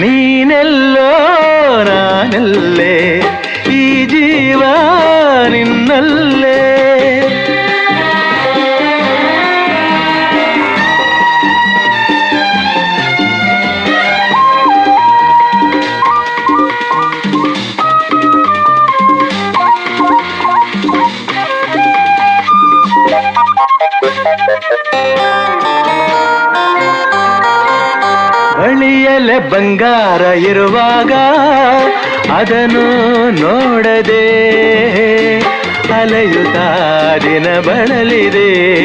നീനല്ലോ നാനല്ലേ ഈ ജീവ നിന്നല്ലേ Thank you. ಬಳಿಯಲೆ ಬಂಗಾರ ಇರುವಾಗ ಅದನ್ನು ನೋಡದೆ ಅಲೆಯುತ್ತಾ ದಿನ ಬಳಲಿದೆ.